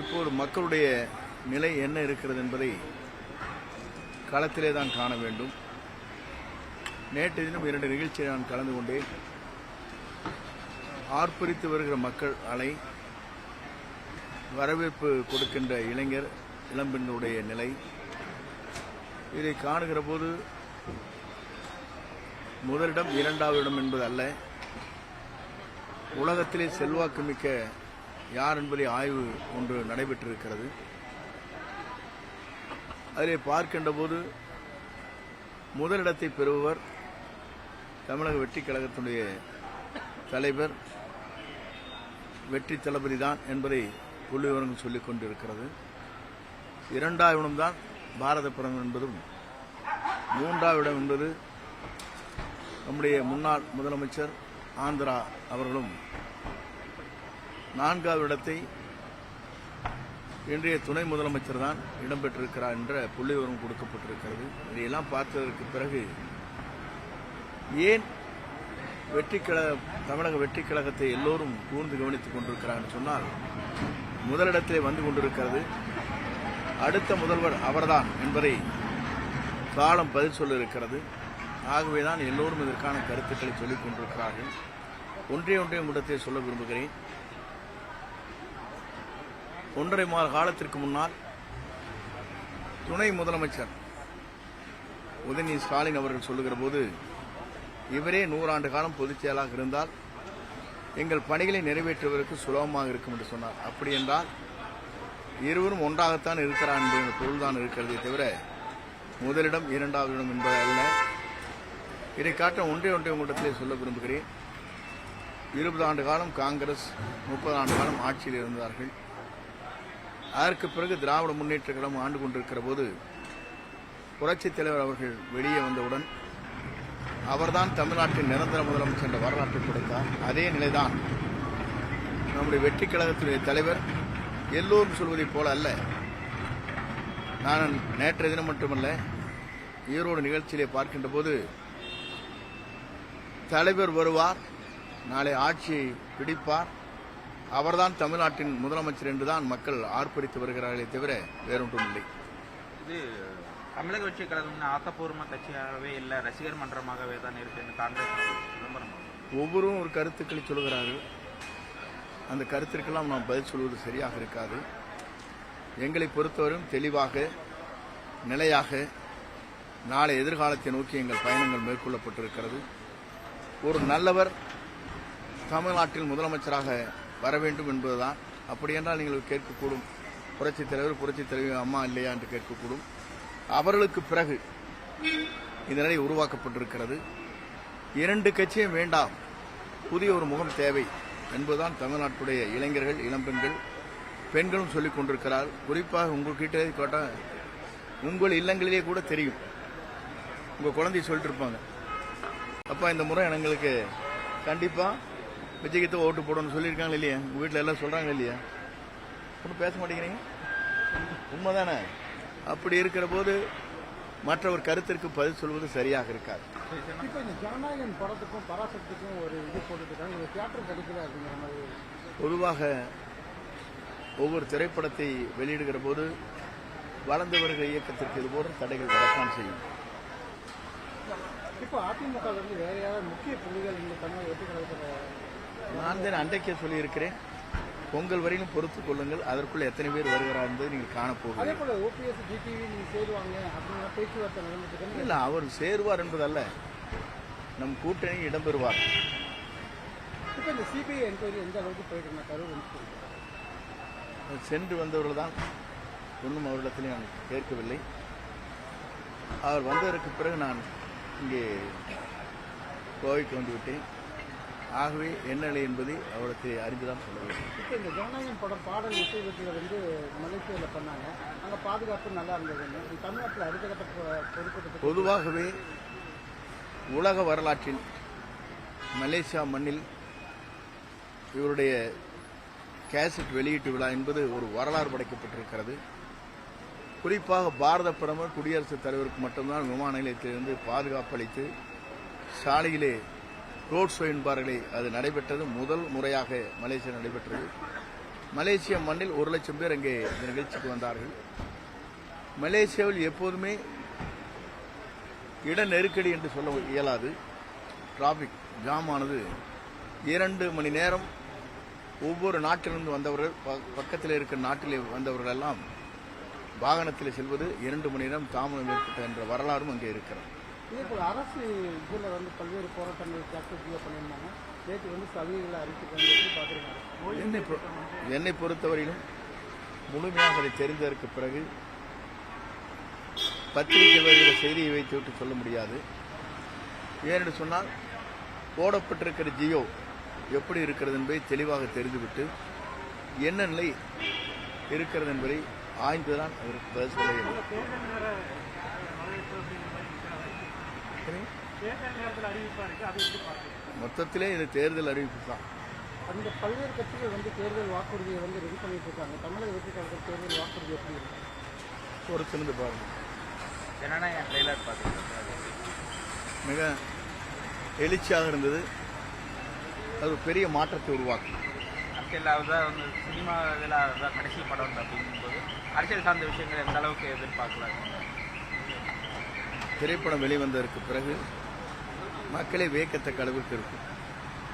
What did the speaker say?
இப்போது மக்களுடைய நிலை என்ன இருக்கிறது என்பதை களத்திலே தான் காண வேண்டும். நேற்று தினம் இரண்டு நிகழ்ச்சியை நான் கலந்து கொண்டேன். ஆர்ப்பரித்து வருகிற மக்கள் அலை வரவேற்பு கொடுக்கின்ற இளைஞர் இளம்பெண்களுடைய நிலை இதை காணுகிற போது முதலிடம் இரண்டாவது இடம் என்பது அல்ல. உலகத்திலே செல்வாக்கு மிக்க யார் என்பதை ஆய்வு ஒன்று நடைபெற்றிருக்கிறது. அதிலே பார்க்கின்ற போது முதலிடத்தை பெறுபவர் தமிழக வெற்றி கழகத்தினுடைய தலைவர் வெற்றி தளபதி தான் என்பதை புள்ளி விவரங்கள் சொல்லிக் கொண்டிருக்கிறது. இரண்டாவது இடம்தான் பாரத பிரதமர் என்பதும் மூன்றாவது இடம் என்பது நம்முடைய முன்னாள் முதலமைச்சர் ஆந்திரா அவர்களும் நான்காவது இடத்தை இன்றைய துணை முதலமைச்சர் தான் இடம்பெற்றிருக்கிறார் என்ற புள்ளி விவரம் கொடுக்கப்பட்டிருக்கிறது. இதையெல்லாம் பார்த்ததற்கு பிறகு ஏன் வெற்றி கழக தமிழக வெற்றி கழகத்தை எல்லோரும் கூர்ந்து கவனித்துக் கொண்டிருக்கிறார்கள் சொன்னால் முதலிடத்திலே வந்து கொண்டிருக்கிறது அடுத்த முதல்வர் அவர்தான் என்பதை காலம் பதில் சொல்லியிருக்கிறது. ஆகவே ஆகவேதான் எல்லோரும் இதற்கான கருத்துக்களை சொல்லிக் கொண்டிருக்கிறார்கள். ஒன்றே ஒன்றே முடத்தை சொல்ல விரும்புகிறேன். ஒன்றரை மாத காலத்திற்கு முன்னால் துணை முதலமைச்சர் உதயநிதி ஸ்டாலின் அவர்கள் சொல்லுகிற போது இவரே நூறாண்டு காலம் பொதுச் செயலாக இருந்தால் எங்கள் பணிகளை நிறைவேற்றுவதற்கு சுலபமாக இருக்கும் என்று சொன்னார். அப்படி என்றால் இருவரும் ஒன்றாகத்தான் இருக்கிறார் என்ற பொருள்தான் இருக்கிறதே தவிர முதலிடம் இரண்டாவது இடம் என்பது அல்ல. இதை காட்ட ஒன்றே ஒன்றே உங்களிடத்திலே சொல்ல விரும்புகிறேன். இருபது ஆண்டு காலம் காங்கிரஸ் முப்பது ஆண்டு காலம் ஆட்சியில் இருந்தார்கள். அதற்கு பிறகு திராவிட முன்னேற்ற கழகம் ஆண்டு கொண்டிருக்கிற போது புரட்சித் தலைவர் அவர்கள் வெளியே வந்தவுடன் அவர்தான் தமிழ்நாட்டின் நிரந்தர முதலமைச்சர் என்ற வரலாற்றை கொடுத்தார். அதே நிலைதான் நம்முடைய வெற்றி கழகத்தினுடைய தலைவர் எல்லோரும் சொல்வதைப் போல அல்ல. நான் நேற்றைய தினம் மட்டுமல்ல ஈரோடு நிகழ்ச்சியிலே பார்க்கின்ற போது தலைவர் வருவார் நாளை ஆட்சியை பிடிப்பார் அவர்தான் தமிழ்நாட்டின் முதலமைச்சர் என்றுதான் மக்கள் ஆர்ப்பரித்து வருகிறார்களே தவிர வேறொன்றும் இல்லை இது தமிழக வெற்றி கழகம்னு ஆக்கப்பூர்வமான கட்சியாகவே இல்லை ரசிகர் மன்றமாகவே தான் இருக்குன்னு காங்கிரஸ் விளம்பரம். ஒவ்வொருவரும் ஒரு கருத்துக்களை சொல்கிறார்கள் அந்த கருத்திற்கெல்லாம் நாம் பதில் சொல்வது சரியாக இருக்காது. எங்களை பொறுத்தவரையும் தெளிவாக நிலையாக நாளை எதிர்காலத்தை நோக்கி எங்கள் பயணங்கள் மேற்கொள்ளப்பட்டிருக்கிறது. ஒரு நல்லவர் தமிழ்நாட்டில் முதலமைச்சராக வர வேண்டும் என்பதுதான். அப்படியென்றால் நீங்கள் கேட்கக்கூடும். புரட்சித் தலைவர் புரட்சித் தலைவர் அம்மா இல்லையா என்று கேட்கக்கூடும். அவர்களுக்கு பிறகு இந்த நிலை உருவாக்கப்பட்டிருக்கிறது. இரண்டு கட்சியும் வேண்டாம். புதிய ஒரு முகம் தேவை என்பதுதான் தமிழ்நாட்டுடைய இளைஞர்கள் இளம்பெண்கள் பெண்களும் சொல்லிக் கொண்டிருக்கிறார். குறிப்பாக உங்கள்கிட்ட கேட்டால் உங்கள் இல்லங்களிலே கூட தெரியும். உங்கள் குழந்தை சொல்லிட்டு இருப்பாங்க. அப்போ இந்த முறை எங்களுக்கு கண்டிப்பாக விஜய்கிட்ட ஓட்டு போடணும்னு சொல்லியிருக்காங்க இல்லையா? உங்கள் வீட்டில் எல்லாம் சொல்கிறாங்க இல்லையா? ஒன்றும் பேச மாட்டேங்கிறீங்க? உண்மைதானே? அப்படி இருக்கிற போது மற்ற ஒரு கருத்திற்கு பதில் சொல்வது சரியாக இருக்காது. ஜனநாயகன் படத்துக்கும் பராசக்திக்கும் ஒரு இது போட்டுருக்காங்க பொதுவாக ஒவ்வொரு திரைப்படத்தை வெளியிடுகிற போது வளர்ந்து வருகிற இயக்கத்திற்கு இது போன்ற தடைகள் வரத்தான் செய்யும். இப்போ அதிமுக வேற யாராவது முக்கிய புள்ளிகள் இந்த தமிழக நான் தான் அன்றைக்கே சொல்லியிருக்கிறேன். பொங்கல் வரையிலும் பொறுத்துக் கொள்ளுங்கள். அதற்குள் எத்தனை பேர் வருகிறார் என்பதை நீங்கள் நடந்துட்டு இல்லை அவர் சேருவார் என்பதல்ல. நம் கூட்டணி இடம்பெறுவார். சென்று வந்தவர்கள் தான் இன்னும் அவரிடத்தில் நான் கேட்கவில்லை. அவர் வந்ததற்கு பிறகு நான் இங்கே கோவைக்கு வந்துவிட்டேன் ஆகவே என்ன நிலை என்பதை அவருக்கு அறிந்துதான் சொல்ல வேண்டும். இப்போ இந்த ஜனநாயகன் படம் பாடல் வெற்றியில் வந்து மலேசியாவில் பண்ணாங்க. அங்கே பாதுகாப்பு நல்லா இருந்ததுன்னு தமிழ்நாட்டில் அடுத்த கட்ட பொ- பொறுப்பு பொதுவாகவே உலக வரலாற்றில் மலேசியா மண்ணில் இவருடைய கேசட் வெளியீட்டு விழா என்பது ஒரு வரலாறு படைக்கப்பட்டிருக்கிறது. குறிப்பாக பாரத பிரதமர் குடியரசுத் தலைவருக்கு மட்டும்தான் விமான நிலையத்திலிருந்து பாதுகாப்பு அளித்து சாலையிலே ரோட் ஷோ என்பார்களே அது நடைபெற்றது முதல் முறையாக மலேசியா நடைபெற்றது. மலேசிய மண்ணில் ஒரு லட்சம் பேர் அங்கே இந்த நிகழ்ச்சிக்கு வந்தார்கள். மலேசியாவில் எப்போதுமே இட நெருக்கடி என்று சொல்ல இயலாது. டிராபிக் ஜாம் ஆனது இரண்டு மணி நேரம் ஒவ்வொரு நாட்டிலிருந்து வந்தவர்கள் பக்கத்தில் இருக்கிற நாட்டிலே வந்தவர்கள் எல்லாம் வாகனத்தில் செல்வது இரண்டு மணி நேரம் தாமதம் ஏற்பட்ட என்ற வரலாறும் அங்கே இருக்கிறது. இதே போல் அரசு இதில் வந்து பல்வேறு போராட்டங்கள் ஆக்டிவிட்டியாக பண்ணியிருந்தாங்க. நேற்று வந்து சலுகைகளை எப்படி பார்க்குறீங்க என்னை என்னை பொறுத்தவரையிலும் முழுமையாக அதை தெரிந்ததற்கு பிறகு பத்திரிகை வருகிற செய்தியை வைத்துவிட்டு சொல்ல முடியாது. ஏனென்று சொன்னால் போடப்பட்டிருக்கிற ஜியோ எப்படி இருக்கிறது என்பதை தெளிவாக தெரிந்துவிட்டு என்ன நிலை இருக்கிறது என்பதை ஆய்ந்துதான் அதற்கு பதில் சொல்ல இயலும். மொத்தத்திலே இது தேர்தல் அறிவிப்பு தான். அந்த பல்வேறு கட்சிகள் வந்து தேர்தல் வாக்குறுதியை வந்து ரெடி பண்ணிட்டு இருக்காங்க தமிழக வெற்றி கழகம் தேர்தல் வாக்குறுதி எப்படி இருக்கு? பொறுத்திருந்து பாருங்கள் ஜனநாயக ட்ரெய்லர் பார்த்துருக்கேன் மிக எழுச்சியாக இருந்தது. அது ஒரு பெரிய மாற்றத்தை உருவாக்கும் அரசியல் அதுதான் வந்து சினிமா இதில் அதுதான் கடைசி படம் அப்படிங்கும்போது அரசியல் சார்ந்த விஷயங்கள் எந்த அளவுக்கு எதிர்பார்க்கலாம் திரைப்படம் வெளிவந்ததற்கு பிறகு மக்களை வியக்கத்தக்க அளவுக்கு இருக்கும்.